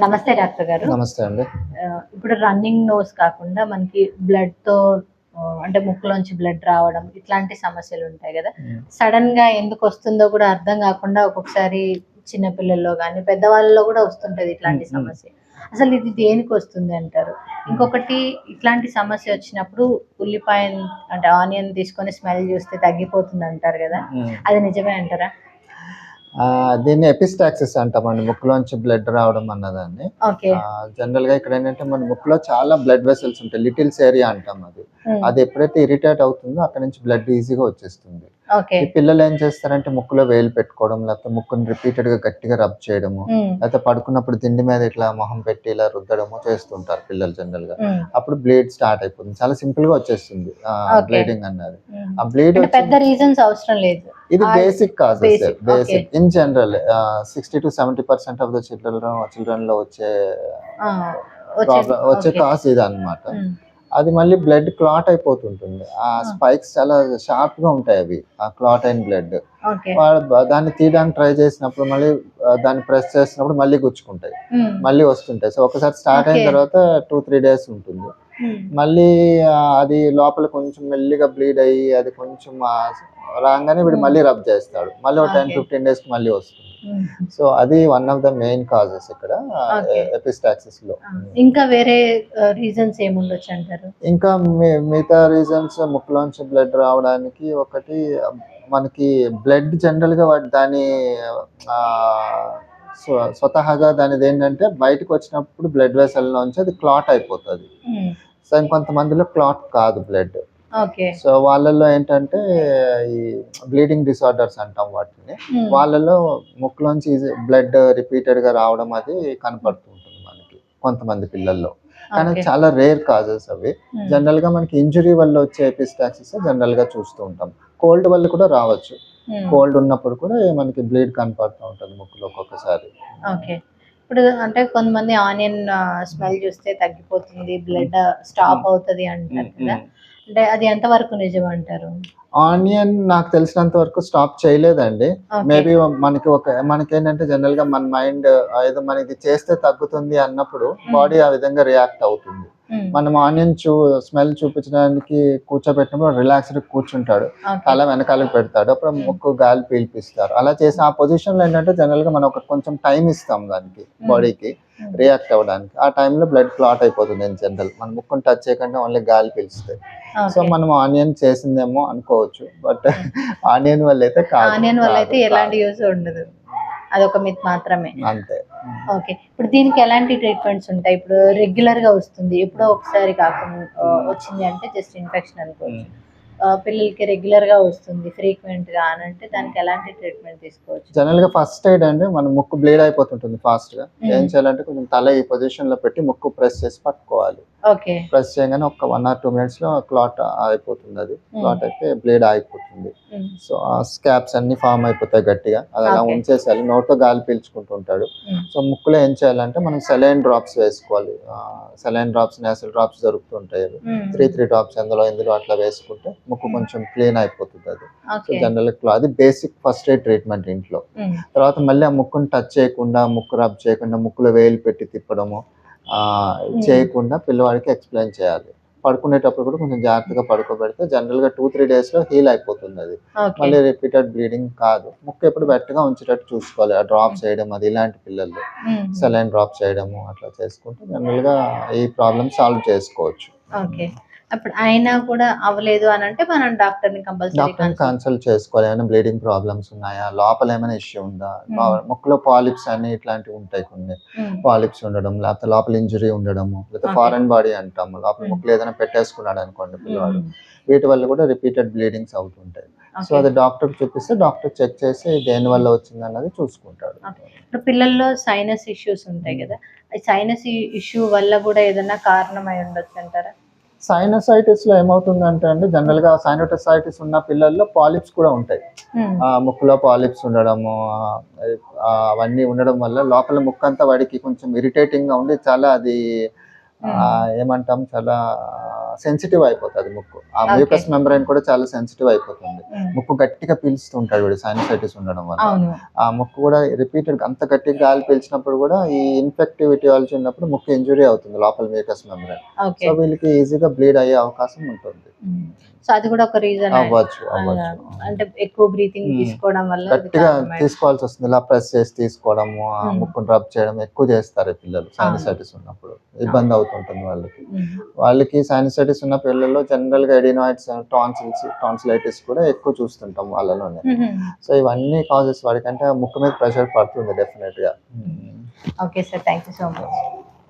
నమస్తే డాక్టర్ గారు. నమస్తే అండి. ఇప్పుడు రన్నింగ్ నోస్ కాకుండా మనకి బ్లడ్తో అంటే ముక్కులోంచి బ్లడ్ రావడం ఇట్లాంటి సమస్యలు ఉంటాయి కదా. సడన్గా ఎందుకు వస్తుందో కూడా అర్థం కాకుండా ఒక్కొక్కసారి చిన్న పిల్లల్లో కానీ పెద్దవాళ్ళలో కూడా వస్తుంటది ఇట్లాంటి. సమస్య. అసలు ఇది దేనికి వస్తుంది అంటారు? ఇంకొకటి ఇట్లాంటి సమస్య వచ్చినప్పుడు ఉల్లిపాయ అంటే ఆనియన్ తీసుకొని స్మెల్ చూస్తే తగ్గిపోతుంది అంటారు కదా. అది నిజమే అంటారా? దీన్ని ఎపిస్టాక్సిస్ అంటామండి. ముక్కులోంచి బ్లడ్ రావడం అన్నదాన్ని. జనరల్గా ఇక్కడ ఏంటంటే మన ముక్కులో చాలా బ్లడ్ వెసల్స్ ఉంటాయి. లిటిల్స్ ఏరియా అంటాం అది. అది ఎప్పుడైతే ఇరిటేట్ అవుతుందో అక్కడ నుంచి బ్లడ్ ఈజీగా వచ్చేస్తుంది. ఈ పిల్లలు ఏం చేస్తారంటే ముక్కులో వేలు పెట్టుకోవడం లేకపోతే ముక్కుని రిపీటెడ్గా గట్టిగా రబ్ చేయడము లేకపోతే పడుకున్నప్పుడు తిండి మీద ఇట్లా మొహం పెట్టి ఇలా రుద్దడము చేస్తుంటారు పిల్లలు జనరల్గా. అప్పుడు బ్లీడ్ స్టార్ట్ అయిపోతుంది. చాలా సింపుల్గా వచ్చేస్తుంది. బ్లీడింగ్ అన్నది. ఆ బ్లీడ్ పెద్ద రీజన్స్ అవసరం లేదు. ఇది basic causes basic in general sixty two seventy percent of the children చిల్డ్రన్లో వచ్చే వచ్చే-. కాజ్ ఇది అన్నమాట ఉమ్, అది మళ్ళీ బ్లడ్ క్లాట్ అయిపోతుంటుంది. ఆ స్పైక్స్ చాలా షార్ప్గా ఉంటాయి అవి ఆ క్లాట్ అయిన బ్లడ్ దాన్ని తీయడానికి ట్రై చేసినప్పుడు మళ్ళీ దాన్ని ప్రెస్ చేసినప్పుడు మళ్ళీ గుచ్చుకుంటాయి. మళ్ళీ వస్తుంటాయి. సో ఒకసారి స్టార్ట్ అయిన. తర్వాత టూ త్రీ డేస్ ఉంటుంది. మళ్ళీ అది లోపల కొంచెం మెల్లిగా బ్లీడ్ అయ్యి అది కొంచెం రాగానే వీడు. మళ్ళీ రబ్ చేస్తాడు. మళ్ళీ ఒక టెన్. ఫిఫ్టీన్ డేస్ మళ్ళీ వస్తుంది. సో అది one of the main causes ఇక్కడ. ఎపిస్టాక్సిస్లో ఇంకా వేరే రీజన్స్ ఏముండొచ్చు అంటారు? ఇంకా మిగతా రీజన్స్ ముక్కులోంచి బ్లడ్ రావడానికి ఒకటి మనకి బ్లడ్ జనరల్గా దాని స్వతహాగా దానిది ఏంటంటే బయటకు వచ్చినప్పుడు బ్లడ్ వెసల్ నుంచి అది క్లాట్ అయిపోతుంది. సో ఇంకొంతమందిలో క్లాట్ కాదు బ్లడ్. సో వాళ్ళల్లో ఏంటంటే ఈ బ్లీడింగ్ డిసార్డర్స్ అంటాం వాటిని. ఉమ్, వాళ్ళలో ముక్కులోంచి బ్లడ్ రిపీటెడ్గా రావడం అది కనపడుతుంటుంది మనకి కొంతమంది పిల్లల్లో. కానీ. చాలా రేర్ కాజెస్ అవి. ఉమ్, జనరల్గా మనకి ఇంజురీ వల్ల వచ్చే ఎపిస్టాక్సిస్ జనరల్గా చూస్తూ ఉంటాం. కోల్డ్ వల్ల కూడా రావచ్చు. ఉమ్, కోల్డ్ ఉన్నప్పుడు కూడా మనకి బ్లీడ్ కనపడుతూ ఉంటుంది ముక్కులో ఒక్కొక్కసారి. ఓకే. ఇప్పుడు అంటే కొంతమంది ఆనియన్ స్మెల్ చూస్తే తగ్గిపోతుంది బ్లడ్ స్టాప్ అవుతుంది అంటారు కదా. అంటే అది ఎంత వరకు నిజం అంటారు? ఆనియన్ నాకు తెలిసినంత వరకు స్టాప్ చేయలేదండి. మేబీ మనకి ఒక మనకి ఏంటంటే జనరల్గా మన మైండ్ ఏదో మనకి చేస్తే తగ్గుతుంది అన్నప్పుడు బాడీ ఆ విధంగా రియాక్ట్ అవుతుంది. మనం ఆనియన్ చూ స్మెల్ చూపించడానికి కూర్చోబెట్టినప్పుడు రిలాక్స్డ్ కూర్చుంటాడు. తల వెనకాలకు పెడతాడు. అప్పుడు ముక్కు గాలి పీల్పిస్తారు. అలా చేసి ఆ పొజిషన్లో ఏంటంటే జనరల్గా మనం ఒక కొంచెం టైం ఇస్తాం దానికి బాడీకి ఉమ్, రియాక్ట్ అవ్వడానికి. ఆ టైంలో బ్లడ్ క్లాట్ అయిపోతుంది ఇన్ జనరల్ మన ముక్కును టచ్ చేయకుండా ఓన్లీ గాలి పీల్స్తాయి. సో. మనం ఆనియన్ చేసిందేమో అనుకోవచ్చు. బట్ ఆనియన్ వల్ల అయితే కాదు. ఆనియన్ వల్ల అయితే ఎలాంటి. యూజ్ ఉండదు. అదొక మిత్ మాత్రమే. అంతే. ఓకే. ఇప్పుడు దీనికి ఎలాంటి ట్రీట్మెంట్స్ ఉంటాయి? ఇప్పుడు రెగ్యులర్గా వస్తుంది. ఎప్పుడో ఒకసారి కాకుండా ఆ, వచ్చింది అంటే జస్ట్ ఇన్ఫెక్షన్ అనుకోవచ్చు. ఆ, పిల్లలకి రెగ్యులర్గా వస్తుంది ఫ్రీక్వెంట్గా అని అంటే దానికి ఎలాంటి ట్రీట్మెంట్ తీసుకోవచ్చు? జనరల్గా ఫస్ట్ ఎయిడ్ అండి మన ముక్కు బ్లీడ్ అయిపోతుంటుంది ఫాస్ట్గా. ఏం చేయాలంటే కొంచెం తల ఈ పొజిషన్లో పెట్టి ముక్కు ప్రెస్ చేసి పట్టుకోవాలి. ప్రెస్ చేయగానే ఒక వన్ ఆర్ టూ మినిట్స్లో క్లాట్ అయిపోతుంది అది. క్లాట్ అయిపోయి బ్లీడ్ ఆగిపోతుంది. సో ఆ స్కాప్స్ అన్ని ఫామ్ అయిపోతాయి గట్టిగా. అది అలా. ఉంచేసేయాలి. నోట్లో గాలి పీల్చుకుంటుంటాడు సో ముక్కులో ఏం చేయాలంటే మనం సెలైన్ డ్రాప్స్ వేసుకోవాలి. సెలైన్ డ్రాప్స్ నేసల్ డ్రాప్స్ దొరుకుతుంటాయి త్రీ త్రీ డ్రాప్స్ ఎందులో ఇందులో అట్లా వేసుకుంటే ముక్కు. కొంచెం క్లీన్ అయిపోతుంది అది. సో జనరల్ అది బేసిక్ ఫస్ట్ ఎయిడ్ ట్రీట్మెంట్ ఇంట్లో. తర్వాత మళ్ళీ ఆ ముక్కును టచ్ చేయకుండా ముక్కు రబ్ చేయకుండా ముక్కులో వేలు పెట్టి తిప్పడము. చేయకుండా పిల్లవాడికి ఎక్స్ప్లెయిన్ చేయాలి. పడుకునేటప్పుడు కూడా కొంచెం జాగ్రత్తగా పడుకోబెడితే జనరల్గా టూ త్రీ డేస్లో హీల్ అయిపోతుంది అది. మళ్ళీ రిపీటెడ్ బ్లీడింగ్ కాదు. ముక్కు ఎప్పుడు వెట్టగా ఉంచేటట్టు చూసుకోవాలి. ఆ డ్రాప్స్ చేయడం అది ఇలాంటి పిల్లల్లో ఉమ్, సెలైన్ డ్రాప్ చేయడము అట్లా చేసుకుంటే జనరల్గా ఈ ప్రాబ్లమ్ సాల్వ్ చేసుకోవచ్చు. ఓకే అప్పుడు అయినా కూడా అవ్వలేదు అని అంటే మనం డాక్టర్ని కంపల్సరీ డాక్టర్ కన్సల్ట్ చేసుకోవాలి. ఏమైనా బ్లీడింగ్ ప్రాబ్లమ్స్ ఉన్నాయా? లోపల ఏమైనా ఇష్యూ ఉందా? Hmm. ముక్కులో పాలిప్స్ అని ఇట్లాంటివి ఉంటాయి కొన్ని. పాలిప్స్ ఉండడం లేకపోతే లోపల ఇంజరీ ఉండడము లేకపోతే. ఫారెన్ బాడీ అంటాము. లోపల Hmm. ముక్కులు ఏదైనా పెట్టేసుకున్నాడు అనుకోండి పిల్లవాడు. వీటి వల్ల కూడా రిపీటెడ్ బ్లీడింగ్స్ అవుతుంటాయి. సో అది డాక్టర్ చూపిస్తే డాక్టర్ చెక్ చేసి దేని వల్ల వచ్చింది అన్నది చూసుకుంటాడు. ఇప్పుడు పిల్లల్లో సైనస్ ఇష్యూస్ ఉంటాయి కదా. సైనస్ ఇష్యూ వల్ల కూడా ఏదైనా కారణం అయి ఉండొచ్చు అంటారా? సైనసైటిస్లో ఏమవుతుందంటే అండి జనరల్గా సైనోటసైటిస్ ఉన్న పిల్లల్లో పాలిప్స్ కూడా ఉంటాయి. ఉమ్, ఆ ముక్కులో పాలిప్స్ ఉండడము అవన్నీ ఉండడం వల్ల లోపల ముక్కు అంతా వాడికి కొంచెం ఇరిటేటింగ్గా ఉండి చాలా అది ఆ, ఏమంటాం చాలా సెన్సిటివ్ అయిపోతుంది ముక్కు. ఆ. మ్యూకస్ మెంబ్రైన్ కూడా చాలా సెన్సిటివ్ అయిపోతుంది. ఉమ్. ముక్కు గట్టిగా పీల్చుతుంటాడు వీడు సైనసైటిస్ ఉండడం వల్ల. ఆ ముక్కు కూడా రిపీటెడ్ అంత గట్టిగా గాలి పీల్చినప్పుడు కూడా ఈ ఇన్ఫెక్టివిటీ వాళ్ళు ఉన్నప్పుడు ముక్కు ఇంజురీ అవుతుంది లోపల మ్యూకస్ మెంబ్రైన్ సో వీళ్ళకి ఈజీగా బ్లీడ్ అయ్యే అవకాశం ఉంటుంది. సో అది కూడా ఒక రీజన్ అవ్వచ్చు అంటే ఎక్కువ బ్రీతింగ్ ఉమ్. తీసుకోవడం వల్ల గట్టిగా తీసుకోవాల్సి వస్తుంది. ఇలా ప్రెస్ చేసి తీసుకోవడము ఆ Hmm. ముక్కును రబ్ చేయడం ఎక్కువ చేస్తారు పిల్లలు సైనసైటిస్ ఉన్నప్పుడు. ఇబ్బంది అవుతుంటుంది వాళ్ళకి. వాళ్ళకి సైనసైటిస్ ఉన్న పిల్లల్లో జనరల్గా ఎడినాయిడ్స్ టాన్సిల్స్ టాన్సిలైటిస్ కూడా ఎక్కువ చూస్తుంటాం వాళ్ళలోనే. సో ఇవన్నీ కాజెస్ వాడికంటే ముక్కు మీద ప్రెషర్ పడుతుంది డెఫినెట్గా. Okay sir thank you so much.